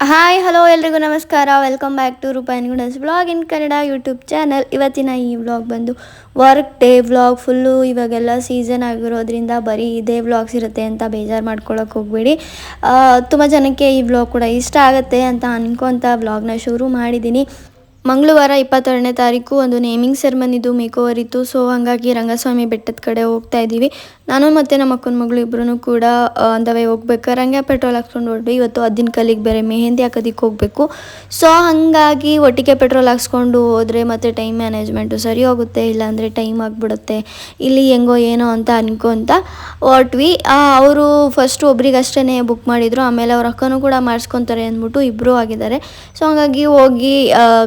Hi hello ಎಲ್ರಿಗೂ ನಮಸ್ಕಾರ. Welcome back to ರೂಪಾಯಿ ಗುಣಸ್ vlog in Kannada YouTube channel ಇವತ್ತಿನ ಈ ವ್ಲಾಗ್ ಬಂದು ವರ್ಕ್ ಡೇ ವ್ಲಾಗ್ ಫುಲ್ಲು ಇವಾಗೆಲ್ಲ ಸೀಸನ್ ಆಗಿರೋದ್ರಿಂದ ಬರೀ ಇದೇ ವ್ಲಾಗ್ಸ್ ಇರುತ್ತೆ ಅಂತ ಬೇಜಾರು ಮಾಡ್ಕೊಳಕ್ಕೆ ಹೋಗಬೇಡಿ. ತುಂಬ ಜನಕ್ಕೆ ಈ ವ್ಲಾಗ್ ಕೂಡ ಇಷ್ಟ ಆಗುತ್ತೆ ಅಂತ ಅನ್ಕೊತ ವ್ಲಾಗ್ನ ಶುರು ಮಾಡಿದ್ದೀನಿ ಮಂಗಳವಾರ ಇಪ್ಪತ್ತೆರಡನೇ ತಾರೀಕು ಒಂದು ನೇಮಿಂಗ್ ಸೆರೆಮನಿದು ಮೇಕೋವರ್ ಇತ್ತು. ಸೊ ಹಾಗಾಗಿ ರಂಗಸ್ವಾಮಿ ಬೆಟ್ಟದ ಕಡೆ ಹೋಗ್ತಾ ಇದ್ದೀವಿ. ನಾನು ಮತ್ತು ನಮ್ಮ ಅಕ್ಕನ ಮಗಳು ಇಬ್ಬರೂ ಕೂಡ ಅಂದವೇ ಹೋಗ್ಬೇಕು. ಹಂಗೆ ಪೆಟ್ರೋಲ್ ಹಾಕ್ಸ್ಕೊಂಡು ಹೊರಟು. ಇವತ್ತು ಅದಿನ ಕಲಿಗೆ ಬೇರೆ ಮೆಹಂದಿ ಹಾಕೋದಕ್ಕೆ ಹೋಗಬೇಕು. ಸೊ ಹಾಗಾಗಿ ಒಟ್ಟಿಗೆ ಪೆಟ್ರೋಲ್ ಹಾಕ್ಸ್ಕೊಂಡು ಹೋದರೆ ಮತ್ತು ಟೈಮ್ ಮ್ಯಾನೇಜ್ಮೆಂಟು ಸರಿ ಹೋಗುತ್ತೆ, ಇಲ್ಲಾಂದರೆ ಟೈಮ್ ಆಗಿಬಿಡುತ್ತೆ. ಇಲ್ಲಿ ಹೆಂಗೋ ಏನೋ ಅಂತ ಅನ್ಕೊಂತ ಹೊರಟ್ವಿ. ಅವರು ಫಸ್ಟ್ ಒಬ್ರಿಗಷ್ಟೇ ಬುಕ್ ಮಾಡಿದರು. ಆಮೇಲೆ ಅವ್ರ ಅಕ್ಕನೂ ಕೂಡ ಮಾಡಿಸ್ಕೊತಾರೆ ಅಂದ್ಬಿಟ್ಟು ಇಬ್ಬರು ಆಗಿದ್ದಾರೆ. ಸೊ ಹಾಗಾಗಿ ಹೋಗಿ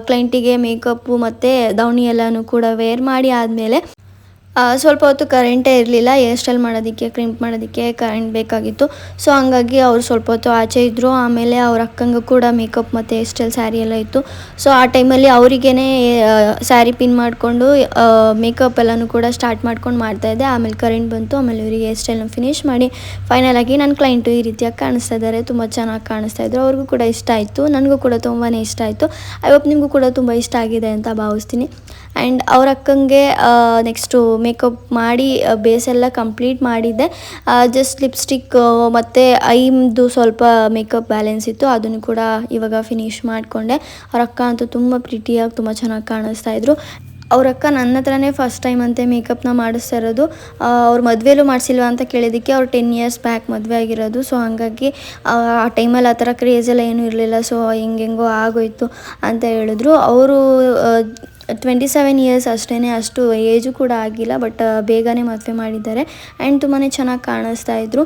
ಕ್ಲೈಂಟಿಗೆ ಮೇಕಪ್ಪು ಮತ್ತು ದಾವಣಿ ಎಲ್ಲನೂ ಕೂಡ ವೇರ್ ಮಾಡಿ ಆದಮೇಲೆ ಸ್ವಲ್ಪ ಹೊತ್ತು ಕರೆಂಟೇ ಇರಲಿಲ್ಲ ಹೇರ್ ಸ್ಟೈಲ್ ಮಾಡೋದಕ್ಕೆ ಕ್ರಿಂಪ್ ಮಾಡೋದಕ್ಕೆ ಕರೆಂಟ್ ಬೇಕಾಗಿತ್ತು. ಸೊ ಹಂಗಾಗಿ ಅವ್ರು ಸ್ವಲ್ಪ ಹೊತ್ತು ಆಚೆ ಇದ್ದರು ಆಮೇಲೆ ಅವ್ರ ಅಕ್ಕಂಗೆ ಕೂಡ ಮೇಕಪ್ ಮತ್ತು ಹೇರ್ ಸ್ಟೈಲ್ ಸ್ಯಾರಿ ಎಲ್ಲ ಇತ್ತು. ಸೊ ಆ ಟೈಮಲ್ಲಿ ಅವರಿಗೇ ಸ್ಯಾರಿ ಪಿನ್ ಮಾಡಿಕೊಂಡು ಮೇಕಪ್ ಎಲ್ಲನೂ ಕೂಡ ಸ್ಟಾರ್ಟ್ ಮಾಡ್ಕೊಂಡು ಮಾಡ್ತಾಯಿದ್ದೆ ಆಮೇಲೆ ಕರೆಂಟ್ ಬಂತು. ಆಮೇಲೆ ಇವರಿಗೆ ಹೇರ್ ಸ್ಟೈಲ್ನ ಫಿನಿಶ್ ಮಾಡಿ ಫೈನಲ್ ಆಗಿ ನನ್ನ ಕ್ಲೈಂಟು ಈ ರೀತಿಯಾಗಿ ಕಾಣಿಸ್ತಾ ಇದ್ದಾರೆ. ತುಂಬ ಚೆನ್ನಾಗಿ ಕಾಣಿಸ್ತಾ ಇದ್ರು. ಅವ್ರಿಗೂ ಕೂಡ ಇಷ್ಟ ಆಯಿತು. ನನಗೂ ಕೂಡ ತುಂಬಾ ಇಷ್ಟ ಆಯಿತು. ಐ ಹೋಪ್ ನಿಮಗೂ ಕೂಡ ತುಂಬ ಇಷ್ಟ ಆಗಿದೆ ಅಂತ ಭಾವಿಸ್ತೀನಿ. ಆ್ಯಂಡ್ ಅವ್ರ ಅಕ್ಕಂಗೆ ನೆಕ್ಸ್ಟು ಮೇಕಪ್ ಮಾಡಿ ಬೇಸ್ ಎಲ್ಲ ಕಂಪ್ಲೀಟ್ ಮಾಡಿದ್ದೆ. ಜಸ್ಟ್ ಲಿಪ್ಸ್ಟಿಕ್ ಮತ್ತು ಐಮ್ದು ಸ್ವಲ್ಪ ಮೇಕಪ್ ಬ್ಯಾಲೆನ್ಸ್ ಇತ್ತು. ಅದನ್ನು ಕೂಡ ಇವಾಗ ಫಿನಿಶ್ ಮಾಡಿಕೊಂಡೆ. ಅವ್ರ ಅಕ್ಕ ಅಂತೂ ತುಂಬ ಪ್ರೀತಿಯಾಗಿ ತುಂಬ ಚೆನ್ನಾಗಿ ಕಾಣಿಸ್ತಾ ಇದ್ರು. ಅವ್ರ ಅಕ್ಕ ನನ್ನ ಹತ್ರನೇ ಫಸ್ಟ್ ಟೈಮ್ ಅಂತೆ ಮೇಕಪ್ನ ಮಾಡಿಸ್ತಾ ಇರೋದು. ಅವ್ರ ಮದುವೆಲೂ ಮಾಡಿಸಿಲ್ವ ಅಂತ ಕೇಳಿದ್ದಕ್ಕೆ ಅವ್ರು ಟೆನ್ ಇಯರ್ಸ್ ಬ್ಯಾಕ್ ಮದುವೆ ಆಗಿರೋದು. ಸೊ ಹಾಗಾಗಿ, ಆ ಟೈಮಲ್ಲಿ ಆ ಥರ ಕ್ರೇಜೆಲ್ಲ ಏನೂ ಇರಲಿಲ್ಲ. ಸೊ ಹೆಂಗೆಂಗೋ ಆಗೋಯ್ತು ಅಂತ ಹೇಳಿದ್ರು. ಅವರು ಟ್ವೆಂಟಿ ಸೆವೆನ್ ಇಯರ್ಸ್ ಅಷ್ಟೇ ಅಷ್ಟು ಏಜು ಕೂಡ ಆಗಿಲ್ಲ ಬಟ್ ಬೇಗನೆ ಮದುವೆ ಮಾಡಿದ್ದಾರೆ. ಆ್ಯಂಡ್ ತುಂಬಾ ಚೆನ್ನಾಗಿ ಕಾಣಿಸ್ತಾ ಇದ್ರು.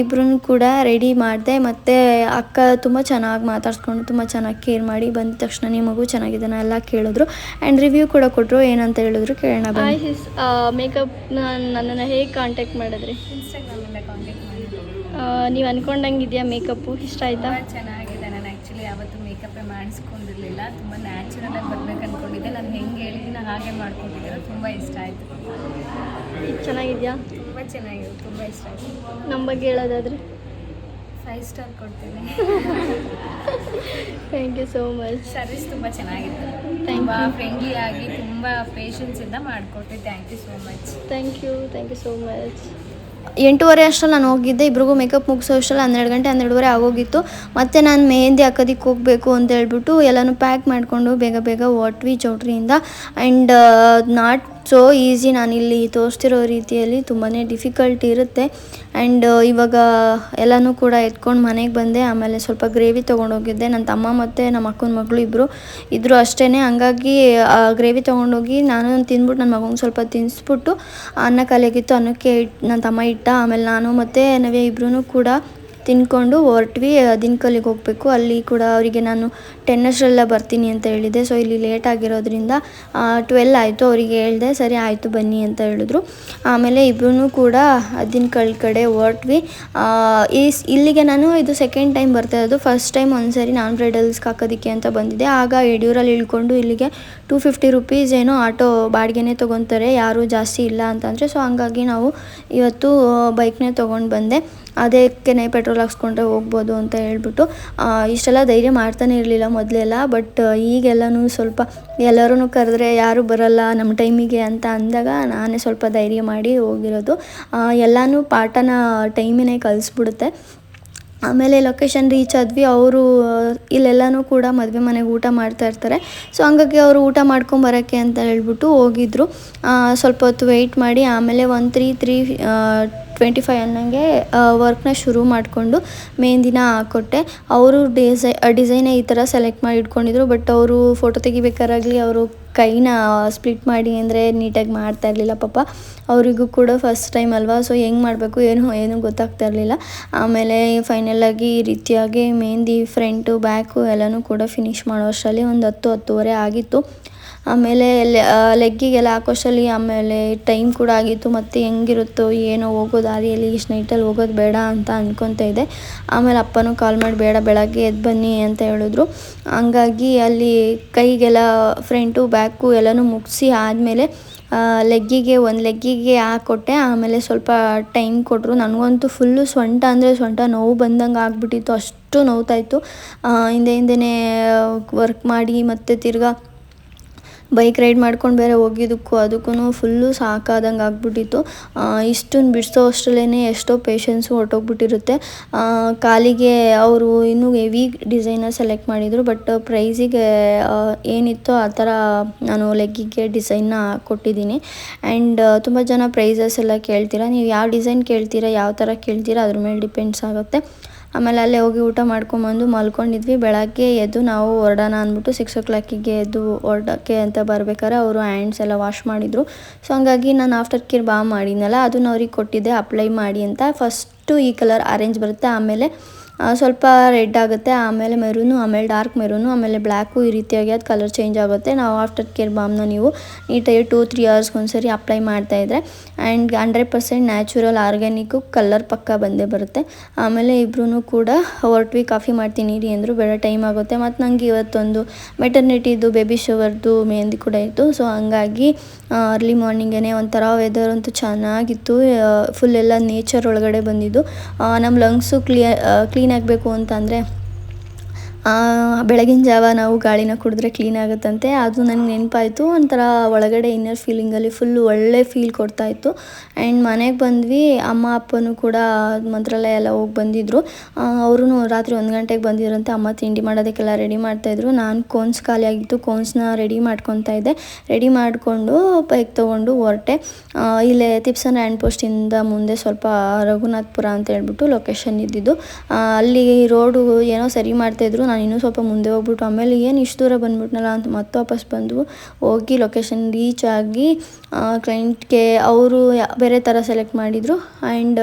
ಇಬ್ಬರೂ ಕೂಡ ರೆಡಿ ಮಾಡಿದೆ ಮತ್ತು ಅಕ್ಕ ತುಂಬ ಚೆನ್ನಾಗಿ ಮಾತಾಡಿಸ್ಕೊಂಡು ತುಂಬ ಚೆನ್ನಾಗಿ ಕೇರ್ ಮಾಡಿ ಬಂದ ತಕ್ಷಣ ನಿಮ್ಮ ಮಗು ಚೆನ್ನಾಗಿದ್ದಾನೆ ಎಲ್ಲ ಕೇಳಿದ್ರು. ಆ್ಯಂಡ್ ರಿವ್ಯೂ ಕೂಡ ಕೊಟ್ಟರು ಏನಂತ ಹೇಳಿದ್ರು ಕೇಳೋಣ ಬಾಯ್ ಹಿಸ್ ಮೇಕಪ್ ನನ್ನನ್ನು ಹೇಗೆ ಕಾಂಟ್ಯಾಕ್ಟ್ ಮಾಡಿದ್ರಿ? ಕಾಂಟ್ಯಾಕ್ಟ್ ನೀವು ಅನ್ಕೊಂಡಂಗೆ ಇದೆಯಾ ಮೇಕಪ್ಪು ಇಷ್ಟ ಆಯಿತಾ? ತುಂಬ ಹಾಗೆ ಮಾಡ್ಕೊಂಡಿದ್ದೀರ ತುಂಬ ಇಷ್ಟ ಆಯಿತು. ಇದು ಚೆನ್ನಾಗಿದೆಯಾ? ತುಂಬ ಚೆನ್ನಾಗಿದೆ ತುಂಬ ಇಷ್ಟ ಆಯಿತು. ನಮ್ಮ ಬಗ್ಗೆ ಹೇಳೋದಾದ್ರೆ? ಫೈವ್ ಸ್ಟಾರ್ ಕೊಡ್ತೀನಿ. Thank you so much service ತುಂಬ ಚೆನ್ನಾಗಿತ್ತು. ತುಂಬ. ಫ್ರೆಂಡ್ಲಿ ಆಗಿ ತುಂಬ ಪೇಷನ್ಸಿಂದ ಮಾಡಿಕೊಟ್ಟೆ thank you so much thank you thank you so much ಎಂಟೂವರೆ ಅಷ್ಟರಲ್ಲಿ ನಾನು ಹೋಗಿದ್ದೆ, ಇಬ್ರಿಗೂ ಮೇಕಪ್ ಮುಗಿಸೋ ಅಷ್ಟರಲ್ಲಿ ಹನ್ನೆರಡು ಗಂಟೆ, ಹನ್ನೆರಡುವರೆ ಆಗೋಗಿತ್ತು. ಮತ್ತು ನಾನು ಮೆಹಂದಿ ಹಾಕೋದಕ್ಕೆ ಹೋಗಬೇಕು ಅಂತ ಹೇಳ್ಬಿಟ್ಟು ಎಲ್ಲನೂ ಪ್ಯಾಕ್ ಮಾಡಿಕೊಂಡು ಬೇಗ ಬೇಗ ಹೊಟ್ವಿ ಚೌಟ್ರಿಯಿಂದ ಆ್ಯಂಡ್ ನಾಟ್ ಸೊ ಈಸಿ ನಾನಿಲ್ಲಿ ತೋರಿಸ್ತಿರೋ ರೀತಿಯಲ್ಲಿ ತುಂಬಾ ಡಿಫಿಕಲ್ಟ್ ಇರುತ್ತೆ. ಆ್ಯಂಡ್ ಇವಾಗ ಎಲ್ಲನೂ ಕೂಡ ಎತ್ಕೊಂಡು ಮನೆಗೆ ಬಂದೆ. ಆಮೇಲೆ ಸ್ವಲ್ಪ ಗ್ರೇವಿ ತೊಗೊಂಡೋಗಿದ್ದೆ. ನನ್ನ ತಮ್ಮ ಮತ್ತು ನಮ್ಮ ಅಕ್ಕನ ಮಗಳು ಇಬ್ಬರು ಇದ್ದರು ಅಷ್ಟೇ ಹಂಗಾಗಿ ಗ್ರೇವಿ ತೊಗೊಂಡೋಗಿ ನಾನು ತಿಂದ್ಬಿಟ್ಟು ನನ್ನ ಮಗಂಗೆ ಸ್ವಲ್ಪ ತಿನ್ನಿಸ್ಬಿಟ್ಟು ಅನ್ನ ಕಲೆಗಿತ್ತು ಅನ್ನಕ್ಕೆ ಇಟ್ಟು ನನ್ನ ತಮ್ಮ ಇಟ್ಟ. ಆಮೇಲೆ ನಾನು ಮತ್ತು ನವ್ಯ ಇಬ್ಬರೂ ಕೂಡ ತಿನ್ಕೊಂಡು ಹೊರಟ್ವಿ ದಿನಕಲ್ಲಿಗೆ ಹೋಗಬೇಕು. ಅಲ್ಲಿ ಕೂಡ ಅವರಿಗೆ ನಾನು ಟೆನ್ ಅಷ್ಟರೆಲ್ಲ ಬರ್ತೀನಿ ಅಂತ ಹೇಳಿದೆ. ಸೊ ಇಲ್ಲಿ ಲೇಟ್ ಆಗಿರೋದ್ರಿಂದ ಟ್ವೆಲ್ ಆಯಿತು ಅವರಿಗೆ ಹೇಳಿದೆ, ಸರಿ, ಆಯಿತು ಬನ್ನಿ ಅಂತ ಹೇಳಿದ್ರು. ಆಮೇಲೆ ಇಬ್ಬರೂ ಕೂಡ ದಿನಕಲ್ ಕಡೆ ಹೊರಟ್ವಿ. ಇಲ್ಲಿಗೆ ನಾನು ಇದು ಸೆಕೆಂಡ್ ಟೈಮ್ ಬರ್ತಾ ಇರೋದು. ಫಸ್ಟ್ ಟೈಮ್ ಒಂದು ಸರಿ ನಾನ್ ಬ್ರೈಡಲ್ಸ್ಗೆ ಹಾಕೋದಕ್ಕೆ ಅಂತ ಬಂದಿದ್ದೆ. ಆಗ ಯಡಿಯೂರಲ್ಲಿ ಇಳ್ಕೊಂಡು ಇಲ್ಲಿಗೆ ಟೂ ಫಿಫ್ಟಿ ರುಪೀಸ್ ಏನೋ ಆಟೋ ಬಾಡಿಗೆನೇ ತೊಗೊತಾರೆ, ಯಾರೂ ಜಾಸ್ತಿ ಇಲ್ಲ ಅಂತಂದರೆ. ಸೊ ಹಂಗಾಗಿ ನಾವು ಇವತ್ತು ಬೈಕ್ನೇ ತೊಗೊಂಡು ಬಂದೆ. ಅದಕ್ಕೆ ಪೆಟ್ರೋಲ್ ಹಾಕ್ಸ್ಕೊಂಡ್ರೆ ಹೋಗ್ಬೋದು ಅಂತ ಹೇಳ್ಬಿಟ್ಟು ಇಷ್ಟೆಲ್ಲ ಧೈರ್ಯ ಮಾಡ್ತಾನೆ ಇರಲಿಲ್ಲ ಮೊದಲೆಲ್ಲ ಬಟ್ ಈಗೆಲ್ಲನೂ ಸ್ವಲ್ಪ ಎಲ್ಲರೂ ಕರೆದ್ರೆ ಯಾರು ಬರಲ್ಲ ನಮ್ಮ ಟೈಮಿಗೆ ಅಂತ ಅಂದಾಗ ನಾನೇ ಸ್ವಲ್ಪ ಧೈರ್ಯ ಮಾಡಿ ಹೋಗಿರೋದು. ಎಲ್ಲನೂ ಪಾಠನ ಟೈಮಿನೇ ಕಲಿಸ್ಬಿಡುತ್ತೆ. ಆಮೇಲೆ ಲೊಕೇಶನ್ ರೀಚ್ ಆದ್ವಿ, ಅವರು ಇಲ್ಲೆಲ್ಲನೂ ಕೂಡ ಮದುವೆ ಮನೆಗೆ ಊಟ ಮಾಡ್ತಾ ಇರ್ತಾರೆ. ಸೊ ಹಂಗಾಗಿ ಅವರು ಊಟ ಮಾಡ್ಕೊಂಬರೋಕ್ಕೆ ಅಂತ ಹೇಳ್ಬಿಟ್ಟು ಹೋಗಿದ್ರು. ಸ್ವಲ್ಪ ಹೊತ್ತು ವೆಯ್ಟ್ ಮಾಡಿ, ಆಮೇಲೆ one three three twenty five ಅನ್ನಂಗೆ ವರ್ಕ್ನ ಶುರು ಮಾಡಿಕೊಂಡು ಮೆಹಂದಿನ ಹಾಕ್ಕೊಟ್ಟೆ ಅವರು ಡಿಸೈ ಡಿಸೈನೇ ಈ ಥರ ಸೆಲೆಕ್ಟ್ ಮಾಡಿ ಇಟ್ಕೊಂಡಿದ್ರು ಬಟ್ ಅವರು ಫೋಟೋ ತೆಗಿಬೇಕಾರಾಗಲಿ ಅವರು ಕೈನ ಸ್ಪ್ಲಿಟ್ ಮಾಡಿ ಅಂದರೆ ನೀಟಾಗಿ ಮಾಡ್ತಾ ಇರಲಿಲ್ಲ ಪಾಪ. ಅವರಿಗೂ ಕೂಡ ಫಸ್ಟ್ ಟೈಮ್ ಅಲ್ವಾ ಸೊ ಹೆಂಗೆ ಮಾಡಬೇಕು, ಏನು ಏನು ಗೊತ್ತಾಗ್ತಾ ಇರಲಿಲ್ಲ. ಆಮೇಲೆ ಫೈನಲಾಗಿ ಈ ರೀತಿಯಾಗಿ ಮೆಹಂದಿ ಫ್ರಂಟು ಬ್ಯಾಕು ಎಲ್ಲನೂ ಕೂಡ ಫಿನಿಶ್ ಮಾಡೋ ಅಷ್ಟರಲ್ಲಿ ಒಂದು ಹತ್ತು, ಹತ್ತುವರೆ ಆಗಿತ್ತು. ಆಮೇಲೆ ಲೆಗ್ಗಿಗೆಲ್ಲ ಹಾಕೋಷ್ಟರಲ್ಲಿ ಆಮೇಲೆ ಟೈಮ್ ಕೂಡ ಆಗಿತ್ತು, ಮತ್ತು ಹೆಂಗಿರುತ್ತೋ ಏನೋ ಹೋಗೋ ದಾರಿಯಲ್ಲಿ ಇಷ್ಟು ನೈಟಲ್ಲಿ ಹೋಗೋದು ಬೇಡ ಅಂತ ಅಂದ್ಕೊತಾ ಇದ್ದೆ ಆಮೇಲೆ ಅಪ್ಪನೂ ಕಾಲ್ ಮಾಡಿ, ಬೇಡ, ಬೆಳಗ್ಗೆ ಎದ್ದು ಬನ್ನಿ ಅಂತ ಹೇಳಿದ್ರು. ಹಂಗಾಗಿ ಅಲ್ಲಿ ಕೈಗೆಲ್ಲ ಫ್ರಂಟು ಬ್ಯಾಕು ಎಲ್ಲನೂ ಮುಗಿಸಿ ಆದಮೇಲೆ ಲೆಗ್ಗಿಗೆ ಒಂದು ಲೆಗ್ಗಿಗೆ ಹಾಕ್ಕೊಟ್ಟೆ ಆಮೇಲೆ ಸ್ವಲ್ಪ ಟೈಮ್ ಕೊಟ್ಟರು ನನಗಂತೂ ಫುಲ್ಲು ಸೊಂಟ ಅಂದರೆ ಸೊಂಟ, ನೋವು ಬಂದಂಗೆ ಆಗಿಬಿಟ್ಟಿತ್ತು. ಅಷ್ಟು ನೋವ್ತಾಯಿತ್ತು ಹಿಂದೆ ಹಿಂದೆನೇ ವರ್ಕ್ ಮಾಡಿ ಮತ್ತು ತಿರ್ಗಾ ಬೈಕ್ ರೈಡ್ ಮಾಡ್ಕೊಂಡು ಬೇರೆ ಹೋಗಿದ್ದಕ್ಕೂ ಅದಕ್ಕೂ ಫುಲ್ಲು ಸಾಕಾದಂಗೆ ಆಗ್ಬಿಟ್ಟಿತ್ತು. ಇಷ್ಟನ್ನು ಬಿಡಿಸೋ ಅಷ್ಟರಲ್ಲೇ ಎಷ್ಟೋ ಪೇಷನ್ಸು ಹೊರಟೋಗ್ಬಿಟ್ಟಿರುತ್ತೆ. ಕಾಲಿಗೆ ಅವರು ಇನ್ನೂ ಹೆವಿ ಡಿಸೈನ ಸೆಲೆಕ್ಟ್ ಮಾಡಿದರು ಬಟ್ ಪ್ರೈಸಿಗೆ ಏನಿತ್ತೋ ಆ ಥರ ನಾನು ಲೆಗ್ಗಿಗೆ ಡಿಸೈನ್ನ ಕೊಟ್ಟಿದ್ದೀನಿ. ಆ್ಯಂಡ್ ತುಂಬ ಜನ ಪ್ರೈಸಸ್ ಎಲ್ಲ ಕೇಳ್ತೀರಾ? ನೀವು ಯಾವ ಡಿಸೈನ್ ಕೇಳ್ತೀರಾ, ಯಾವ ಥರ ಕೇಳ್ತೀರಾ, ಅದ್ರ ಮೇಲೆ ಡಿಪೆಂಡ್ಸ್ ಆಗುತ್ತೆ. ಆಮೇಲೆ ಅಲ್ಲೇ ಹೋಗಿ ಊಟ ಮಾಡ್ಕೊಂಬಂದು ಮಲ್ಕೊಂಡಿದ್ವಿ. ಬೆಳಗ್ಗೆ ಎದ್ದು ನಾವು ಹೊರಡೋಣ ಅಂದ್ಬಿಟ್ಟು ಸಿಕ್ಸ್ ಓ ಕ್ಲಾಕಿಗೆ ಎದ್ದು ಹೊರಡೋಕ್ಕೆ ಅಂತ ಬರ್ಬೇಕಾದ್ರೆ ಅವರು ಹ್ಯಾಂಡ್ಸ್ ಎಲ್ಲ ವಾಶ್ ಮಾಡಿದರು. ಸೊ ಹಂಗಾಗಿ ನಾನು ಆಫ್ಟರ್ ಕೇರ್ ಬಾ ಮಾಡಿದ್ನಲ್ಲ, ಅದನ್ನ ಅವ್ರಿಗೆ ಕೊಟ್ಟಿದ್ದೆ ಅಪ್ಲೈ ಮಾಡಿ ಅಂತ. ಫಸ್ಟು ಈ ಕಲರ್ ಆರೆಂಜ್ ಬರುತ್ತೆ, ಆಮೇಲೆ ಸ್ವಲ್ಪ ರೆಡ್ ಆಗುತ್ತೆ, ಆಮೇಲೆ ಮೆರೂನು, ಆಮೇಲೆ ಡಾರ್ಕ್ ಮೆರೂನು, ಆಮೇಲೆ ಬ್ಲ್ಯಾಕು ಈ ರೀತಿಯಾಗಿ ಅದು ಕಲರ್ ಚೇಂಜ್ ಆಗುತ್ತೆ. ನಾವು ಆಫ್ಟರ್ ಕೇರ್ ಬಾಮ್ನ ನೀವು ನೀಟಾಗಿ ಟೂ, ತ್ರೀ ಅವರ್ಸ್ಗೆ ಒಂದ್ಸರಿ ಅಪ್ಲೈ ಮಾಡ್ತಾಯಿದ್ರೆ and hundred percent natural organic colour ಪಕ್ಕ ಬಂದೇ ಬರುತ್ತೆ. ಆಮೇಲೆ ಇಬ್ಬರೂ ಕೂಡ ಹೊರಟ್ವಿ, ಕಾಫಿ ಮಾಡ್ತೀನಿ ರೀ ಅಂದರು ಬೇಡ, ಟೈಮ್ ಆಗುತ್ತೆ. ಮತ್ತು ನನಗೆ ಇವತ್ತೊಂದು ಮೆಟರ್ನಿಟಿದು, ಬೇಬಿ ಶವರ್ದು, ಮೆಹಂದಿ ಕೂಡ ಇತ್ತು. ಸೊ ಹಂಗಾಗಿ ಅರ್ಲಿ ಮಾರ್ನಿಂಗೇ ಒಂಥರ ವೆದರ್ ಅಂತೂ ಚೆನ್ನಾಗಿತ್ತು. ಫುಲ್ ಎಲ್ಲ ನೇಚರ್ ಒಳಗಡೆ ಬಂದಿದ್ದು. ನಮ್ಮ ಲಂಗ್ಸು ಕ್ಲಿಯರ್ ಆಗಬೇಕು ಅಂತಂದರೆ ಬೆಳಗಿನ ಜಾವ ನಾವು ಗಾಳಿನ ಕುಡಿದ್ರೆ ಕ್ಲೀನ್ ಆಗುತ್ತಂತೆ. ಅದು ನನಗೆ ನೆನಪಾಯಿತು. ಒಂಥರ ಒಳಗಡೆ ಇನ್ನರ್ ಫೀಲಿಂಗಲ್ಲಿ ಫುಲ್ಲು ಒಳ್ಳೆ ಫೀಲ್ ಕೊಡ್ತಾಯಿತ್ತು. ಆ್ಯಂಡ್ ಮನೆಗೆ ಬಂದ್ವಿ. ಅಮ್ಮ, ಅಪ್ಪನೂ ಕೂಡ ಮಂತ್ರಾಲಯ ಎಲ್ಲ ಹೋಗಿ ಬಂದಿದ್ದರು ಅವರು ರಾತ್ರಿ ಒಂದು ಗಂಟೆಗೆ ಬಂದಿದ್ರಂತೆ. ಅಮ್ಮ ತಿಂಡಿ ಮಾಡೋದಕ್ಕೆಲ್ಲ ರೆಡಿ ಮಾಡ್ತಾಯಿದ್ರು. ನಾನು ಕೋನ್ಸ್ ಖಾಲಿ ಆಗಿತ್ತು. ಕೋನ್ಸ್ನ ರೆಡಿ ಮಾಡ್ಕೊತಾ ಇದ್ದೆ. ರೆಡಿ ಮಾಡಿಕೊಂಡು ಬೈಕ್ ತೊಗೊಂಡು ಹೊರಟೆ. ಇಲ್ಲೇ ತಿಪ್ಸನ್ ಆ್ಯಂಡ್ ಪೋಸ್ಟಿಂದ ಮುಂದೆ ಸ್ವಲ್ಪ ರಘುನಾಥ್ಪುರ ಅಂತ ಹೇಳ್ಬಿಟ್ಟು ಲೊಕೇಶನ್ ಇದ್ದಿದ್ದು. ಅಲ್ಲಿ ರೋಡು ಏನೋ ಸರಿ ಮಾಡ್ತಾಯಿದ್ರು. ನಾನು ಇನ್ನೂ ಸ್ವಲ್ಪ ಮುಂದೆ ಹೋಗ್ಬಿಟ್ಟು ಆಮೇಲೆ ಏನು ಇಷ್ಟು ದೂರ ಬಂದ್ಬಿಟ್ನಲ್ಲ ಅಂತ ಮತ್ತೆ ವಾಪಸ್ ಬಂದು ಹೋಗಿ ಲೊಕೇಶನ್ ರೀಚ್ ಆಗಿ ಕ್ಲೈಂಟ್ಗೆ ಅವರು ಬೇರೆ ಥರ ಸೆಲೆಕ್ಟ್ ಮಾಡಿದರು. ಆ್ಯಂಡ್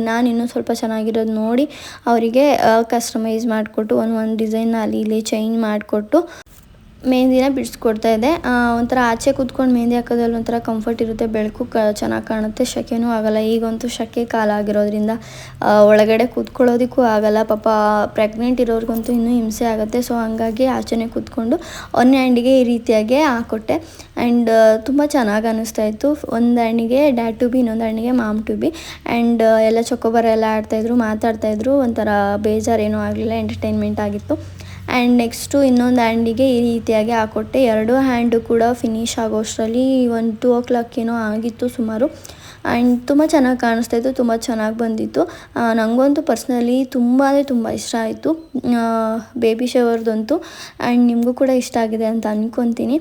ನಾನು ಇನ್ನೂ ಸ್ವಲ್ಪ ಚೆನ್ನಾಗಿರೋದು ನೋಡಿ ಅವರಿಗೆ ಕಸ್ಟಮೈಸ್ ಮಾಡಿಕೊಟ್ಟು ಒಂದು ಒಂದು ಡಿಸೈನ್ ಅಲ್ಲಿ ಇಲ್ಲಿ ಚೇಂಜ್ ಮಾಡಿಕೊಟ್ಟು ಮೆಹಂದಿನ ಬಿಡಿಸ್ಕೊಡ್ತಾ ಇದ್ದೆ ಒಂಥರ ಆಚೆ ಕೂತ್ಕೊಂಡು ಮೆಹಂದಿ ಹಾಕೋದ್ರಲ್ಲಿ ಒಂಥರ ಕಂಫರ್ಟ್ ಇರುತ್ತೆ. ಬೆಳಕು ಕ, ಚೆನ್ನಾಗಿ ಕಾಣುತ್ತೆ. ಶೆಕೆನೂ ಆಗೋಲ್ಲ. ಈಗಂತೂ ಸೆಕೆ ಕಾಲ ಆಗಿರೋದ್ರಿಂದ ಒಳಗಡೆ ಕೂತ್ಕೊಳ್ಳೋದಕ್ಕೂ ಆಗಲ್ಲ. ಪಾಪ ಪ್ರೆಗ್ನೆಂಟ್ ಇರೋರಿಗಂತೂ ಇನ್ನೂ ಹಿಂಸೆ ಆಗುತ್ತೆ. ಸೊ ಹಂಗಾಗಿ ಆಚೆನೇ ಕೂತ್ಕೊಂಡು ಒನ್ ಹ್ಯಾಂಡಿಗೆ ಈ ರೀತಿಯಾಗಿ ಹಾಕ್ಕೊಟ್ಟೆ ಆ್ಯಂಡ್ ತುಂಬ ಚೆನ್ನಾಗಿ ಅನ್ನಿಸ್ತಾ ಇತ್ತು. ಒಂದು ಹಣ್ಣಿಗೆ ಡ್ಯಾಡ್ ಟು ಬಿ ಇನ್ನೊಂದು ಹಣ್ಣಿಗೆ ಮಾಮ್ ಟು ಬಿ ಆ್ಯಂಡ್ ಎಲ್ಲ ಚೊಕೊಬಾರ ಎಲ್ಲ ಆಡ್ತಾಯಿದ್ರು ಮಾತಾಡ್ತಾಯಿದ್ರು ಒಂಥರ ಬೇಜಾರೇನೂ ಆಗಲಿಲ್ಲ. ಎಂಟರ್ಟೈನ್ಮೆಂಟ್ ಆಗಿತ್ತು. ಆ್ಯಂಡ್ ನೆಕ್ಸ್ಟು ಇನ್ನೊಂದು ಹ್ಯಾಂಡಿಗೆ ಈ ರೀತಿಯಾಗಿ ಹಾಕೊಟ್ಟೆ. ಎರಡು ಹ್ಯಾಂಡು ಕೂಡ ಫಿನಿಶ್ ಆಗೋಷ್ಟರಲ್ಲಿ ಒಂದು ಟೂ ಓ ಕ್ಲಾಕ್ ಏನೋ ಆಗಿತ್ತು ಸುಮಾರು. ಆ್ಯಂಡ್ ತುಂಬ ಚೆನ್ನಾಗಿ ಕಾಣಿಸ್ತಾ ಇತ್ತು, ತುಂಬ ಚೆನ್ನಾಗಿ ಬಂದಿತ್ತು. ನನಗಂತೂ ಪರ್ಸ್ನಲಿ ತುಂಬ ಅಂದರೆ ತುಂಬ ಇಷ್ಟ ಆಯಿತು. ಬೇಬಿ ಶವರ್ದಂತೂ ಆ್ಯಂಡ್ ನಿಮಗೂ ಕೂಡ ಇಷ್ಟ ಆಗಿದೆ ಅಂತ ಅಂದ್ಕೊತೀನಿ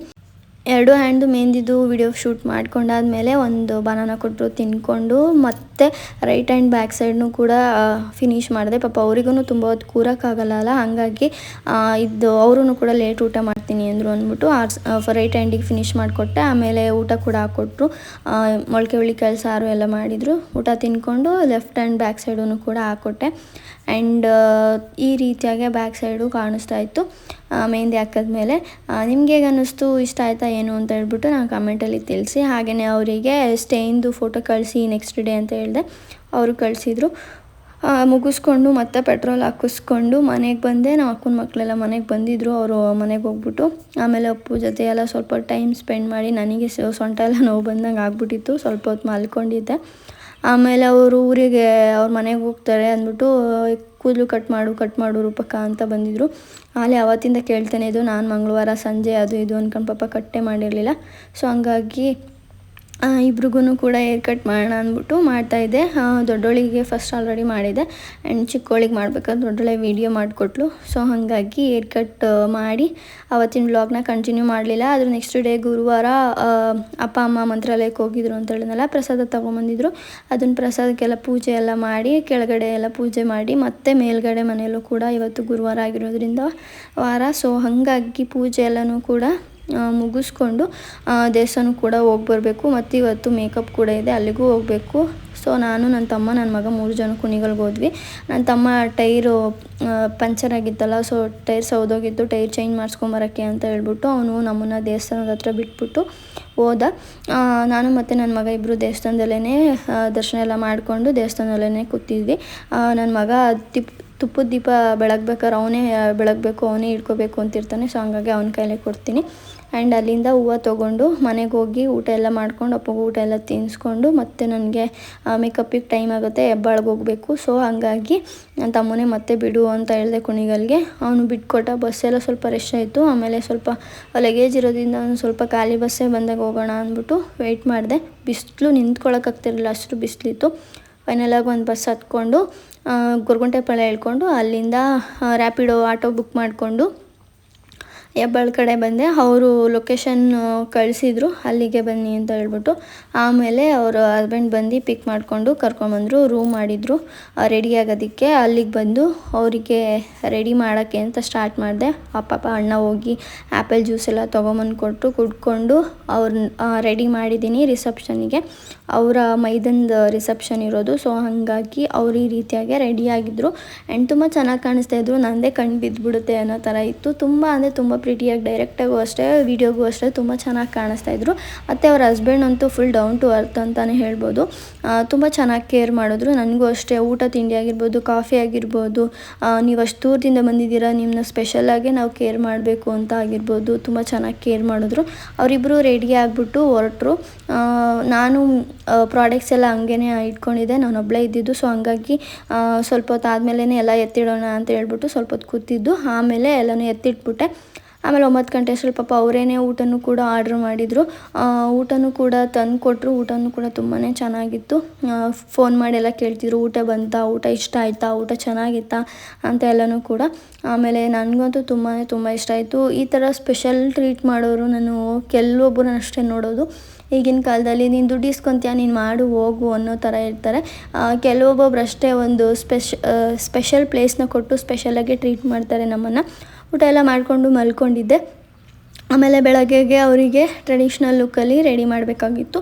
ಎರಡು ಹ್ಯಾಂಡ್ದು ಮೇಂದಿದ್ದು ವಿಡಿಯೋ ಶೂಟ್ ಮಾಡ್ಕೊಂಡಾದ್ಮೇಲೆ ಒಂದು ಬನಾನ ಕೊಟ್ಟರು ತಿನ್ಕೊಂಡು ಮತ್ತೆ ರೈಟ್ ಹ್ಯಾಂಡ್ ಬ್ಯಾಕ್ ಸೈಡ್ನು ಕೂಡ ಫಿನಿಶ್ ಮಾಡಿದೆ. ಪಾಪ ಅವರಿಗೂ ತುಂಬ ಹೊತ್ತು ಕೂರೋಕ್ಕಾಗಲ್ಲ ಹಾಗಾಗಿ ಇದು ಅವರೂ ಕೂಡ ಲೇಟ್ ಊಟ ಮಾಡ್ತೀನಿ ಅಂದರು ಅಂದ್ಬಿಟ್ಟು ಆರ್ಸ್ ರೈಟ್ ಹ್ಯಾಂಡಿಗೆ ಫಿನಿಶ್ ಮಾಡಿಕೊಟ್ಟೆ. ಆಮೇಲೆ ಊಟ ಕೂಡ ಹಾಕ್ಕೊಟ್ರು ಮೊಳಕೆ ಮೊಳಕೆ ಕೆಲಸ ಸಾರು ಎಲ್ಲ ಮಾಡಿದರು. ಊಟ ತಿನ್ಕೊಂಡು ಲೆಫ್ಟ್ ಹ್ಯಾಂಡ್ ಬ್ಯಾಕ್ ಸೈಡೂ ಕೂಡ ಹಾಕ್ಕೊಟ್ಟೆ ಆ್ಯಂಡ್ ಈ ರೀತಿಯಾಗಿ ಬ್ಯಾಕ್ ಸೈಡು ಕಾಣಿಸ್ತಾ ಇತ್ತು. ಮೆಹಂದಿ ಹಾಕಿದ್ಮೇಲೆ ನಿಮ್ಗೆ ಹೇಗೆ ಅನ್ನಿಸ್ತು? ಇಷ್ಟ ಆಯ್ತಾ ಏನು ಅಂತ ಹೇಳ್ಬಿಟ್ಟು ನಾನು ಕಮೆಂಟಲ್ಲಿ ತಿಳಿಸಿ. ಹಾಗೆಯೇ ಅವರಿಗೆ ಸ್ಟೇಯಿಂದು ಫೋಟೋ ಕಳಿಸಿ ನೆಕ್ಸ್ಟ್ ಡೇ ಅಂತ ಹೇಳಿದೆ, ಅವರು ಕಳಿಸಿದ್ರು. ಮುಗಿಸ್ಕೊಂಡು ಮತ್ತೆ ಪೆಟ್ರೋಲ್ ಹಾಕಿಸ್ಕೊಂಡು ಮನೆಗೆ ಬಂದೆ. ನಮ್ಮ ಅಕ್ಕನ ಮಕ್ಕಳೆಲ್ಲ ಮನೆಗೆ ಬಂದಿದ್ದರು ಅವರು ಮನೆಗೆ ಹೋಗ್ಬಿಟ್ಟು ಆಮೇಲೆ ಅಪ್ಪು ಜೊತೆ ಎಲ್ಲ ಸ್ವಲ್ಪ ಟೈಮ್ ಸ್ಪೆಂಡ್ ಮಾಡಿ ನನಗೆ ಸೊಂಟ ಎಲ್ಲ ನೋವು ಬಂದಂಗೆ ಆಗ್ಬಿಟ್ಟಿತ್ತು. ಸ್ವಲ್ಪ ಹೊತ್ತು ಮಲ್ಕೊಂಡಿದ್ದೆ. ಆಮೇಲೆ ಅವರು ಊರಿಗೆ, ಅವ್ರ ಮನೆಗೆ ಹೋಗ್ತಾರೆ ಅಂದ್ಬಿಟ್ಟು ಕೂದಲು ಕಟ್ ಮಾಡು ಕಟ್ ಮಾಡು ರೂಪಕ್ಕ ಅಂತ ಬಂದಿದ್ದರು ಅಲ್ಲಿ ಅವತ್ತಿಂದ ಕೇಳ್ತಾನೆ ಇದು, ನಾನು ಮಂಗಳವಾರ ಸಂಜೆ ಅದು ಇದು ಅನ್ಕೊಂಡು ಪಾಪ ಕಟ್ಟೆ ಮಾಡಿರಲಿಲ್ಲ. ಸೊ ಹಂಗಾಗಿ ಇಬ್ರಿಗೂ ಕೂಡ ಹೇರ್ ಕಟ್ ಮಾಡೋಣ ಅಂದ್ಬಿಟ್ಟು ಮಾಡ್ತಾಯಿದ್ದೆ ದೊಡ್ಡೋಳಿಗೆ ಫಸ್ಟ್ ಆಲ್ರೆಡಿ ಮಾಡಿದೆ. ಆ್ಯಂಡ್ ಚಿಕ್ಕೋಳಿಗೆ ಮಾಡ್ಬೇಕಾದ್ರೆ ದೊಡ್ಡೊಳೆ ವೀಡಿಯೋ ಮಾಡಿಕೊಟ್ಲು. ಸೊ ಹಾಗಾಗಿ ಹೇರ್ ಕಟ್ ಮಾಡಿ ಅವತ್ತಿನ ವ್ಲಾಗ್ನ ಕಂಟಿನ್ಯೂ ಮಾಡಲಿಲ್ಲ. ಆದರೆ ನೆಕ್ಸ್ಟ್ ಡೇ ಗುರುವಾರ ಅಪ್ಪ, ಅಮ್ಮ ಮಂತ್ರಾಲಯಕ್ಕೆ ಹೋಗಿದ್ರು ಅಂತ ಹೇಳಿದ್ನಲ್ಲ, ಪ್ರಸಾದ ತೊಗೊಂಬಂದಿದ್ರು. ಅದನ್ನು ಪ್ರಸಾದಕ್ಕೆಲ್ಲ ಪೂಜೆ ಎಲ್ಲ ಮಾಡಿ, ಕೆಳಗಡೆ ಎಲ್ಲ ಪೂಜೆ ಮಾಡಿ, ಮತ್ತೆ ಮೇಲ್ಗಡೆ ಮನೆಯಲ್ಲೂ ಕೂಡ ಇವತ್ತು ಗುರುವಾರ ಆಗಿರೋದ್ರಿಂದ ವಾರ. ಸೊ ಹಾಗಾಗಿ ಪೂಜೆ ಎಲ್ಲನೂ ಕೂಡ ಮುಗಿಸ್ಕೊಂಡು ದೇವಸ್ಥಾನ ಕೂಡ ಹೋಗಿ ಬರಬೇಕು ಮತ್ತು ಇವತ್ತು ಮೇಕಪ್ ಕೂಡ ಇದೆ, ಅಲ್ಲಿಗೂ ಹೋಗಬೇಕು. ಸೊ ನಾನು ನನ್ನ ತಮ್ಮ ನನ್ನ ಮಗ ಮೂರು ಜನ ಕುಣಿಗಲ್ಗೆ ಹೋದ್ವಿ. ನನ್ನ ತಮ್ಮ ಟೈರು ಪಂಚರ್ ಆಗಿತ್ತಲ್ಲ ಸೊ ಟೈರ್ ಸೌದೋಗಿತ್ತು ಟೈರ್ ಚೇಂಜ್ ಮಾಡಿಸ್ಕೊಂಬರೋಕ್ಕೆ ಅಂತ ಹೇಳ್ಬಿಟ್ಟು ಅವನು ನಮ್ಮನ್ನು ದೇವಸ್ಥಾನದ ಹತ್ರ ಬಿಟ್ಬಿಟ್ಟು ಹೋದ. ನಾನು ಮತ್ತು ನನ್ನ ಮಗ ಇಬ್ಬರು ದೇವಸ್ಥಾನದಲ್ಲೇ ದರ್ಶನ ಎಲ್ಲ ಮಾಡಿಕೊಂಡು ದೇವಸ್ಥಾನದಲ್ಲೇ ಕೂತಿದ್ವಿ. ನನ್ನ ಮಗ ತಿಪ್, ತುಪ್ಪದ ದೀಪ ಬೆಳಗ್ಬೇಕಾದ್ರೆ ಅವನೇ, ಬೆಳಗಬೇಕು, ಅವನೇ ಇಟ್ಕೋಬೇಕು ಅಂತಿರ್ತಾನೆ. ಸೊ ಹಂಗಾಗಿ ಅವನ ಕೈಲೇ ಕೊಡ್ತೀನಿ. ಆ್ಯಂಡ್ ಅಲ್ಲಿಂದ ಹೂವು ತೊಗೊಂಡು ಮನೆಗೆ ಹೋಗಿ ಊಟ ಎಲ್ಲ ಮಾಡ್ಕೊಂಡು, ಅಪ್ಪಗೆ ಊಟ ಎಲ್ಲ ತಿನ್ನಿಸ್ಕೊಂಡು ಮತ್ತೆ ನನಗೆ ಮೇಕಪ್ಪಿಗೆ ಟೈಮ್ ಆಗುತ್ತೆ, ಹೆಬ್ಬಾಳ್ಗೆ ಹೋಗಬೇಕು. ಸೊ ಹಾಗಾಗಿ ನನ್ನ ತಮ್ಮನೇ ಮತ್ತೆ ಬಿಡು ಅಂತ ಹೇಳಿದೆ ಕುಣಿಗಲ್ಗೆ. ಅವನು ಬಿಟ್ಕೊಟ್ಟ ಬಸ್ಸೆಲ್ಲ ಸ್ವಲ್ಪ ರಶ್ ಆಯಿತು. ಆಮೇಲೆ ಸ್ವಲ್ಪ ಲಗೇಜ್ ಇರೋದ್ರಿಂದ ಒಂದು ಸ್ವಲ್ಪ ಖಾಲಿ ಬಸ್ಸೇ ಬಂದಾಗ ಹೋಗೋಣ ಅಂದ್ಬಿಟ್ಟು ವೆಯ್ಟ್ ಮಾಡಿದೆ. ಬಿಸಿಲು ನಿಂತ್ಕೊಳ್ಳೋಕ್ಕಾಗ್ತಿರಲಿಲ್ಲ ಅಷ್ಟು ಬಿಸಿಲಿತ್ತು. ಫೈನಲಾಗಿ ಒಂದು ಬಸ್ ಹತ್ಕೊಂಡು ಪಳೆ ಹೇಳ್ಕೊಂಡು ಅಲ್ಲಿಂದ ರ್ಯಾಪಿಡೋ ಆಟೋ ಬುಕ್ ಮಾಡಿಕೊಂಡು ಹೆಬ್ಬಾಳ ಕಡೆ ಬಂದೆ. ಅವರು ಲೊಕೇಶನ್ ಕಳಿಸಿದ್ರು. ಅಲ್ಲಿಗೆ ಬನ್ನಿ ಅಂತ ಹೇಳ್ಬಿಟ್ಟು ಆಮೇಲೆ ಅವರು ಹಸ್ಬೆಂಡ್ ಬಂದು ಪಿಕ್ ಮಾಡಿಕೊಂಡು ಕರ್ಕೊಂಬಂದರು ರೂಮ್ ಮಾಡಿದರು. ರೆಡಿ ಆಗೋದಕ್ಕೆ ಅಲ್ಲಿಗೆ ಬಂದು ಅವರಿಗೆ ರೆಡಿ ಮಾಡೋಕ್ಕೆ ಅಂತ ಸ್ಟಾರ್ಟ್ ಮಾಡಿದೆ. ಆ, ಪಾಪ ಅಣ್ಣ ಹೋಗಿ ಆ್ಯಪಲ್ ಜ್ಯೂಸ್ ಎಲ್ಲ ತೊಗೊಂಬಂದು ಕೊಟ್ಟು ಕುಡ್ಕೊಂಡು ಅವ್ರನ್ನ ರೆಡಿ ಮಾಡಿದ್ದೀನಿ ರಿಸೆಪ್ಷನಿಗೆ ಅವರ ಮೈದಂದು ರಿಸೆಪ್ಷನ್ ಇರೋದು. ಸೊ ಹಾಗಾಗಿ ಅವರು ಈ ರೀತಿಯಾಗಿ ರೆಡಿಯಾಗಿದ್ದರು ಆ್ಯಂಡ್ ತುಂಬ ಚೆನ್ನಾಗಿ ಕಾಣಿಸ್ತಾ ಇದ್ರು. ನಂದೇ ಕಣ್ಣು ಬಿದ್ದುಬಿಡುತ್ತೆ ಅನ್ನೋ ಥರ ಇತ್ತು. ತುಂಬ ಅಂದರೆ ತುಂಬ ಪ್ರೀಟಿಯಾಗಿ ಡೈರೆಕ್ಟಾಗೂ ಅಷ್ಟೇ ವೀಡಿಯೋಗೂ ಅಷ್ಟೇ ತುಂಬ ಚೆನ್ನಾಗಿ ಕಾಣಿಸ್ತಾ ಇದ್ರು. ಮತ್ತು ಅವ್ರ ಹಸ್ಬೆಂಡ್ ಅಂತೂ ಫುಲ್ ಡೌನ್ ಟು ಅರ್ತ್ ಅಂತಲೇ ಹೇಳ್ಬೋದು. ತುಂಬ ಚೆನ್ನಾಗಿ ಕೇರ್ ಮಾಡಿದ್ರು. ನನಗೂ ಅಷ್ಟೇ, ಊಟ, ತಿಂಡಿ ಆಗಿರ್ಬೋದು ಕಾಫಿ ಆಗಿರ್ಬೋದು ನೀವು ಅಷ್ಟು ದೂರದಿಂದ ಬಂದಿದ್ದೀರಾ ನಿಮ್ಮನ್ನ ಸ್ಪೆಷಲಾಗಿ ನಾವು ಕೇರ್ ಮಾಡಬೇಕು ಅಂತ ಆಗಿರ್ಬೋದು, ತುಂಬ ಚೆನ್ನಾಗಿ ಕೇರ್ ಮಾಡಿದ್ರು. ಅವರಿಬ್ಬರು ರೆಡಿ ಆಗಿಬಿಟ್ಟು ಹೊರಟ್ರು. ನಾನು ಪ್ರಾಡಕ್ಟ್ಸ್ ಎಲ್ಲ ಹಂಗೇ ಇಟ್ಕೊಂಡಿದ್ದೆ. ನಾನು ಒಬ್ಬಳೇ ಇದ್ದಿದ್ದು ಸೊ ಹಂಗಾಗಿ ಸ್ವಲ್ಪ ಹೊತ್ತು ಆದಮೇಲೆ ಎಲ್ಲ ಎತ್ತಿಡೋಣ ಅಂತ ಹೇಳ್ಬಿಟ್ಟು ಸ್ವಲ್ಪ ಹೊತ್ತು ಕೂತಿದ್ದು. ಆಮೇಲೆ ಎಲ್ಲನೂ ಎತ್ತಿಟ್ಬಿಟ್ಟೆ. ಆಮೇಲೆ ಒಂಬತ್ತು ಗಂಟೆ ಅಷ್ಟರಲ್ಲಿ ಪಾಪ ಅವರೇನೆ ಊಟನೂ ಕೂಡ ಆರ್ಡ್ರ್ ಮಾಡಿದರು. ಊಟನೂ ಕೂಡ ತಂದು ಕೊಟ್ಟರು ಊಟನೂ ಕೂಡ ತುಂಬಾ ಚೆನ್ನಾಗಿತ್ತು. ಫೋನ್ ಮಾಡಿ ಎಲ್ಲ ಕೇಳ್ತಿದ್ರು. ಊಟ ಬಂತಾ? ಊಟ ಇಷ್ಟ ಆಯಿತಾ? ಊಟ ಚೆನ್ನಾಗಿತ್ತಾ? ಅಂತ ಎಲ್ಲನೂ ಕೂಡ. ಆಮೇಲೆ ನನಗಂತೂ ತುಂಬಾ ತುಂಬ ಇಷ್ಟ ಆಯಿತು. ಈ ಥರ ಸ್ಪೆಷಲ್ ಟ್ರೀಟ್ ಮಾಡೋರು ನಾನು ಕೆಲವೊಬ್ಬರನ್ನ ಅಷ್ಟೇ ನೋಡೋದು. ಈಗಿನ ಕಾಲದಲ್ಲಿ ನೀನು ದುಡ್ಡು ಇಸ್ಕೊತೀಯ ನೀನು ಮಾಡು, ಹೋಗು ಅನ್ನೋ ಥರ ಇರ್ತಾರೆ. ಕೆಲವೊಬ್ಬೊಬ್ರು ಅಷ್ಟೇ ಒಂದು ಸ್ಪೆಷ ಸ್ಪೆಷಲ್ ಪ್ಲೇಸ್ನ ಕೊಟ್ಟು ಸ್ಪೆಷಲಾಗಿ ಟ್ರೀಟ್ ಮಾಡ್ತಾರೆ ನಮ್ಮನ್ನು. ಊಟ ಎಲ್ಲ ಮಾಡಿಕೊಂಡು ಮಲ್ಕೊಂಡಿದ್ದೆ. ಆಮೇಲೆ ಬೆಳಗ್ಗೆಗೆ ಅವರಿಗೆ ಟ್ರೆಡಿಷ್ನಲ್ ಲುಕ್ಕಲ್ಲಿ ರೆಡಿ ಮಾಡಬೇಕಾಗಿತ್ತು.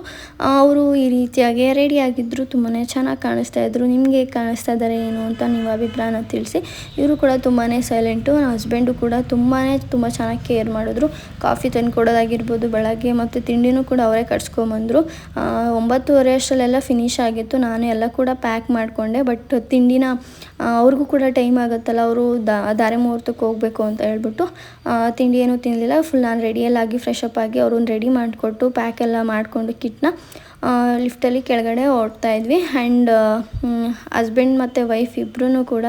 ಅವರು ಈ ರೀತಿಯಾಗಿ ರೆಡಿ ಆಗಿದ್ದರು ತುಂಬಾ ಚೆನ್ನಾಗಿ ಕಾಣಿಸ್ತಾ ಇದ್ದರು ನಿಮಗೆ ಕಾಣಿಸ್ತಾ ಇದ್ದಾರೆ ಏನು ಅಂತ ನಿಮ್ಮ ಅಭಿಪ್ರಾಯನ ತಿಳಿಸಿ. ಇವರು ಕೂಡ ತುಂಬಾ ಸೈಲೆಂಟು ನನ್ನ ಹಸ್ಬೆಂಡು ಕೂಡ ತುಂಬಾ ತುಂಬ ಚೆನ್ನಾಗಿ ಕೇರ್ ಮಾಡಿದ್ರು. ಕಾಫಿ ತಂದು ಕೊಡೋದಾಗಿರ್ಬೋದು ಬೆಳಗ್ಗೆ ಮತ್ತು ತಿಂಡಿನೂ ಕೂಡ ಅವರೇ ಕಟ್ಸ್ಕೊಂಬಂದರು. ಒಂಬತ್ತುವರೆ ಅಷ್ಟರಲ್ಲೆಲ್ಲ ಫಿನಿಶ್ ಆಗಿತ್ತು. ನಾನು ಎಲ್ಲ ಕೂಡ ಪ್ಯಾಕ್ ಮಾಡಿಕೊಂಡೆ. ಬಟ್ ತಿಂಡಿನ ಅವ್ರಿಗೂ ಕೂಡ ಟೈಮ್ ಆಗುತ್ತಲ್ಲ, ಅವರು ದಾರೆ ಮುಹೂರ್ತಕ್ಕೆ ಹೋಗಬೇಕು ಅಂತ ಹೇಳ್ಬಿಟ್ಟು ತಿಂಡಿ ಏನೂ ತಿನ್ನಲಿಲ್ಲ ಫುಲ್ ನಾನು ರೆಡಿಯಲ್ಲಾಗಿ ಫ್ರೆಶ್ ಅಪ್ ಆಗಿ ಅವ್ರನ್ನ ರೆಡಿ ಮಾಡಿಕೊಟ್ಟು ಪ್ಯಾಕ್ ಎಲ್ಲ ಮಾಡಿಕೊಂಡು ಕಿಟ್ನ ಲಿಫ್ಟಲ್ಲಿ ಕೆಳಗಡೆ ಓಡ್ತಾ ಇದ್ವಿ. ಆ್ಯಂಡ್ ಹಸ್ಬೆಂಡ್ ಮತ್ತು ವೈಫ್ ಇಬ್ಬರೂ ಕೂಡ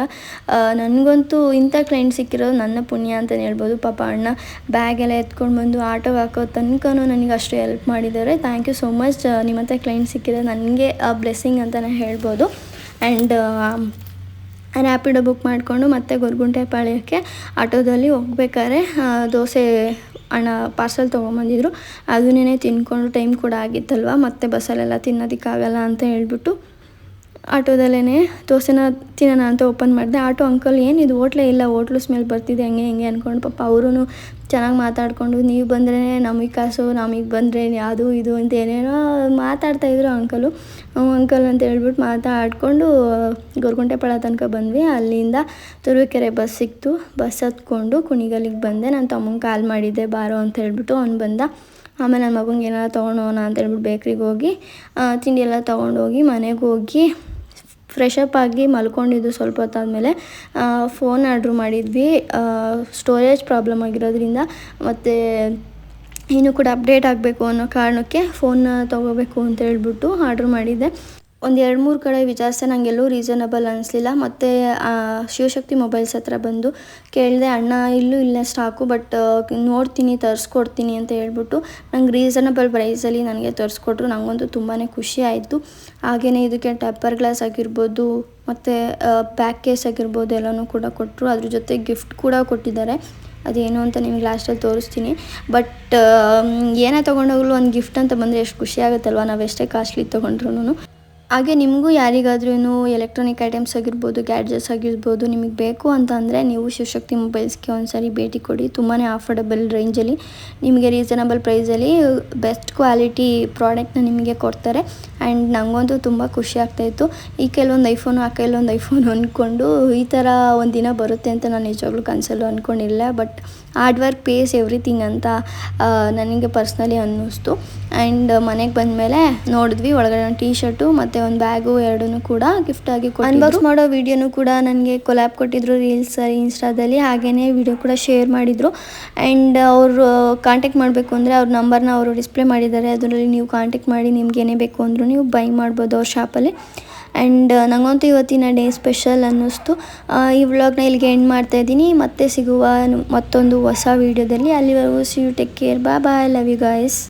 ನನಗಂತೂ ಇಂಥ ಕ್ಲೈಂಟ್ ಸಿಕ್ಕಿರೋದು ನನ್ನ ಪುಣ್ಯ ಅಂತಲೇ ಹೇಳ್ಬೋದು. ಪಾಪ ಅಣ್ಣ ಬ್ಯಾಗೆಲ್ಲ ಎತ್ಕೊಂಡು ಬಂದು ಆಟೋ ಹಾಕೋ ತನಕನೂ ನನಗೆ ಅಷ್ಟು ಹೆಲ್ಪ್ ಮಾಡಿದ್ದಾರೆ. ಥ್ಯಾಂಕ್ ಯು ಸೋ ಮಚ್ ನಿಮ್ಮಂಥ ಕ್ಲೈಂಟ್ ಸಿಕ್ಕಿದೆ ನನಗೆ ಬ್ಲೆಸ್ಸಿಂಗ್ ಅಂತಲೇ ಹೇಳ್ಬೋದು. ಆ್ಯಂಡ್ ರ್ಯಾಪಿಡೋ ಬುಕ್ ಮಾಡಿಕೊಂಡು ಮತ್ತೆ ಗೊರಗುಂಟೆ ಪಾಳ್ಯಕ್ಕೆ ಆಟೋದಲ್ಲಿ ಹೋಗ್ಬೇಕಾದ್ರೆ ದೋಸೆ ಅಣ್ಣ ಪಾರ್ಸಲ್ ತೊಗೊಂಬಂದಿದ್ರು. ಅದನ್ನೇ ತಿನ್ಕೊಂಡು ಟೈಮ್ ಕೂಡ ಆಗಿತ್ತಲ್ವ? ಮತ್ತೆ ಬಸ್ಸಲ್ಲೆಲ್ಲ ತಿನ್ನೋದಕ್ಕಾಗಲ್ಲ ಅಂತ ಹೇಳ್ಬಿಟ್ಟು ಆಟೋದಲ್ಲೇ ದೋಸೆನ ತಿನ್ನೋಣ ಅಂತ ಓಪನ್ ಮಾಡಿದೆ. ಆಟೋ ಅಂಕಲ್ ಏನಿದು ಹೋಟ್ಲೇ ಇಲ್ಲ, ಹೋಟ್ಲು ಸ್ಮೆಲ್ ಬರ್ತಿದೆ, ಹಂಗೆ ಹಿಂಗೆ ಅಂದ್ಕೊಂಡು ಪಾಪ ಅವರು ಚೆನ್ನಾಗಿ ಮಾತಾಡಿಕೊಂಡು ನೀವು ಬಂದ್ರೇ ನಮಗೆ ಕಾಸು, ನಮಗೆ ಬಂದರೆ ಯಾವುದು ಇದು ಅಂತ ಏನೇನೋ ಮಾತಾಡ್ತಾಯಿದ್ರು ಅಂಕಲು ಅಂಕಲ್ ಅಂತ ಹೇಳ್ಬಿಟ್ಟು ಮಾತಾಡಿಕೊಂಡು ಗೊರಗುಂಟೆಪಾಳ್ಯ ತನಕ ಬಂದ್ವಿ. ಅಲ್ಲಿಂದ ತುರುವೇಕೆರೆ ಬಸ್ ಸಿಕ್ತು. ಬಸ್ ಹತ್ಕೊಂಡು ಕುಣಿಗಲ್ಲಿಗೆ ಬಂದೆ. ನಾನು ತಮ್ಮಂಗೆ ಕಾಲ್ ಮಾಡಿದ್ದೆ, ಬಾರೋ ಅಂತ ಹೇಳ್ಬಿಟ್ಟು ಅವ್ನು ಬಂದ. ಆಮೇಲೆ ನನ್ನ ಮಗಂಗೆ ಏನಾರ ತೊಗೊಂಡೋಣ ಅಂತ ಹೇಳ್ಬಿಟ್ಟು ಬೇಕ್ರಿಗೆ ಹೋಗಿ ತಿಂಡಿ ಎಲ್ಲ ತೊಗೊಂಡೋಗಿ ಮನೆಗೆ ಹೋಗಿ ಫ್ರೆಶ್ ಅಪ್ ಆಗಿ ಮಲ್ಕೊಂಡಿದ್ದು ಸ್ವಲ್ಪ ಹೊತ್ತಾದಮೇಲೆ ಫೋನ್ ಆರ್ಡ್ರ್ ಮಾಡಿದ್ವಿ. ಸ್ಟೋರೇಜ್ ಪ್ರಾಬ್ಲಮ್ ಆಗಿರೋದ್ರಿಂದ ಮತ್ತು ಇನ್ನೂ ಕೂಡ ಅಪ್ಡೇಟ್ ಆಗಬೇಕು ಅನ್ನೋ ಕಾರಣಕ್ಕೆ ಫೋನ್ನ ತೊಗೋಬೇಕು ಅಂತ ಹೇಳ್ಬಿಟ್ಟು ಆರ್ಡ್ರ್ ಮಾಡಿದ್ದೆ. ಒಂದು ಎರಡು ಮೂರು ಕಡೆ ವಿಚಾರಿಸ್ತ ನಂಗೆ ಎಲ್ಲೂ ರೀಸನಬಲ್ ಅನಿಸ್ಲಿಲ್ಲ. ಮತ್ತು ಶಿವಶಕ್ತಿ ಮೊಬೈಲ್ಸ್ ಹತ್ರ ಬಂದು ಕೇಳಿದೆ, ಅಣ್ಣ, ಇಲ್ಲೂ ಇಲ್ಲ ಸ್ಟಾಕು ಬಟ್ ನೋಡ್ತೀನಿ, ತರಿಸ್ಕೊಡ್ತೀನಿ, ಅಂತ ಹೇಳ್ಬಿಟ್ಟು ನಂಗೆ ರೀಸನಬಲ್ ಪ್ರೈಸಲ್ಲಿ ನನಗೆ ತರಿಸ್ಕೊಟ್ರು. ನನಗಂತೂ ತುಂಬಾ ಖುಷಿ ಆಯಿತು. ಹಾಗೆಯೇ ಇದಕ್ಕೆ ಟೆಪ್ಪರ್ ಗ್ಲಾಸ್ ಆಗಿರ್ಬೋದು, ಮತ್ತು ಬ್ಯಾಕ್ ಕೇಸ್ ಆಗಿರ್ಬೋದು ಎಲ್ಲನೂ ಕೂಡ ಕೊಟ್ಟರು ಅದ್ರ ಜೊತೆ ಗಿಫ್ಟ್ ಕೂಡ ಕೊಟ್ಟಿದ್ದಾರೆ. ಅದೇನು ಅಂತ ನಿಮ್ಗೆ ಲಾಸ್ಟಲ್ಲಿ ತೋರಿಸ್ತೀನಿ. ಬಟ್ ಏನೇ ತೊಗೊಂಡೋಗ್ಲು ಒಂದು ಗಿಫ್ಟ್ ಅಂತ ಬಂದರೆ ಎಷ್ಟು ಖುಷಿ ಆಗುತ್ತಲ್ವ? ನಾವು ಎಷ್ಟೇ ಕಾಸ್ಟ್ಲಿ ತೊಗೊಂಡ್ರು ಹಾಗೆ ನಿಮಗೂ ಯಾರಿಗಾದ್ರೂ ಎಲೆಕ್ಟ್ರಾನಿಕ್ ಐಟಮ್ಸ್ ಆಗಿರ್ಬೋದು ಗ್ಯಾಡ್ಜೆಟ್ಸ್ ಆಗಿರ್ಬೋದು ನಿಮಗೆ ಬೇಕು ಅಂತ ಅಂದರೆ ನೀವು ಶಿವಶಕ್ತಿ ಮೊಬೈಲ್ಸ್ಗೆ ಒಂದ್ಸರಿ ಭೇಟಿ ಕೊಡಿ. ತುಂಬಾ ಅಫೋರ್ಡಬಲ್ ರೇಂಜಲ್ಲಿ ನಿಮಗೆ ರೀಸನಬಲ್ ಪ್ರೈಸಲ್ಲಿ ಬೆಸ್ಟ್ ಕ್ವಾಲಿಟಿ ಪ್ರಾಡಕ್ಟ್ನ ನಿಮಗೆ ಕೊಡ್ತಾರೆ. ಆ್ಯಂಡ್ ನನಗಂತೂ ತುಂಬ ಖುಷಿ ಆಗ್ತಾಯಿತ್ತು ಈ ಕೆಲವೊಂದು ಐಫೋನು ಆ ಕೆಲವೊಂದು ಐಫೋನ್ ಅಂದ್ಕೊಂಡು ಈ ಥರ ಒಂದು ದಿನ ಬರುತ್ತೆ ಅಂತ ನಾನು ನಿಜವಾಗ್ಲೂ ಕನಸಲ್ಲೂ ಅಂದ್ಕೊಂಡಿಲ್ಲ but hard work pays everything ಅಂತ ನನಗೆ ಪರ್ಸ್ನಲಿ ಅನ್ನಿಸ್ತು. ಆ್ಯಂಡ್ ಮನೆಗೆ ಬಂದಮೇಲೆ ನೋಡಿದ್ವಿ, ಒಳಗಡೆ ಒಂದು ಟೀ ಶರ್ಟು ಮತ್ತು ಒಂದು ಬ್ಯಾಗು ಎರಡೂ ಕೂಡ ಗಿಫ್ಟ್ ಆಗಿ ಅನ್ಬಾಕ್ಸ್ ಮಾಡೋ ವಿಡಿಯೋನು ಕೂಡ ನನಗೆ ಕೊಲ್ಯಾಬ್ ಕೊಟ್ಟಿದ್ರು ರೀಲ್ಸ್ ಇನ್ಸ್ಟಾದಲ್ಲಿ ಹಾಗೆಯೇ ವಿಡಿಯೋ ಕೂಡ ಶೇರ್ ಮಾಡಿದರು. ಆ್ಯಂಡ್ ಅವರು ಕಾಂಟ್ಯಾಕ್ಟ್ ಮಾಡಬೇಕು ಅಂದರೆ ಅವ್ರ ನಂಬರ್ನ ಅವರು ಡಿಸ್ಪ್ಲೇ ಮಾಡಿದ್ದಾರೆ. ಅದರಲ್ಲಿ ನೀವು ಕಾಂಟ್ಯಾಕ್ಟ್ ಮಾಡಿ ನಿಮ್ಗೆ ಏನೇ ಬೇಕು ಅಂದರೂ ನೀವು ಬೈ ಮಾಡ್ಬೋದು ಅವ್ರ ಶಾಪಲ್ಲಿ ಆ್ಯಂಡ್ ನನಗಂತೂ ಇವತ್ತಿನ ಡೇ ಸ್ಪೆಷಲ್ ಅನ್ನಿಸ್ತು. ಈ ವ್ಲಾಗ್ನ ಇಲ್ಲಿಗೆ ಎಂಡ್ ಮಾಡ್ತಾ ಇದ್ದೀನಿ. ಮತ್ತೆ ಸಿಗುವ ಮತ್ತೊಂದು ಹೊಸ ವೀಡಿಯೋದಲ್ಲಿ. ಅಲ್ಲಿವರೆಗೂ ಸಿ ಯು ಟೇಕ್ ಕೇರ್ ಬಾ ಬಾಯ್ ಲವ್ ಯು ಗಾಯ್ಸ್